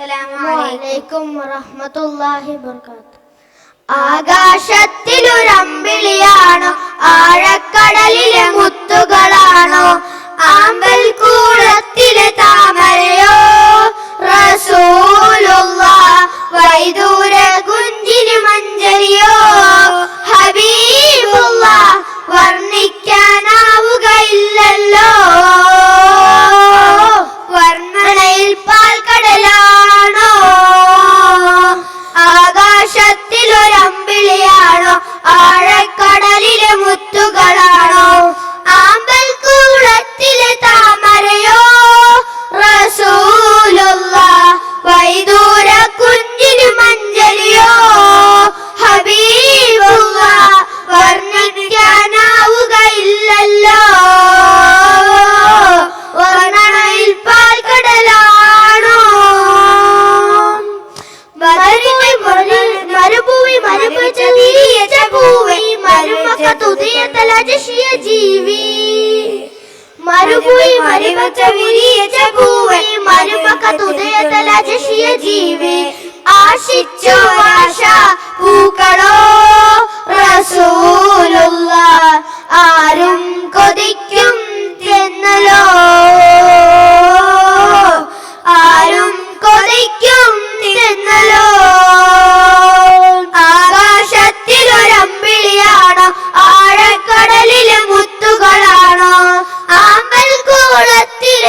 അലൈക്കും വറഹമത്തല്ലാഹി വർക്കാത്ത് ആകാശത്തിലൊരമ്പിളിയാണോ? ആഴക്കടലിലെ മുത്തുകളാണോ? ആമ്പൽ ജീവി. മരുഭൂമി മരുവച്ച വിരിയച്ച പൂവി മരുമക്ക തുതിയ തലജഷിയ ജീവി. ആശിച്ചു ആശ പൂക്കളോ റസൂലുള്ള ആരും കൊതിക്കും തിന്നലോ. ആരും കൊതിക്കും തിന്നലോ. ആമ്പൽ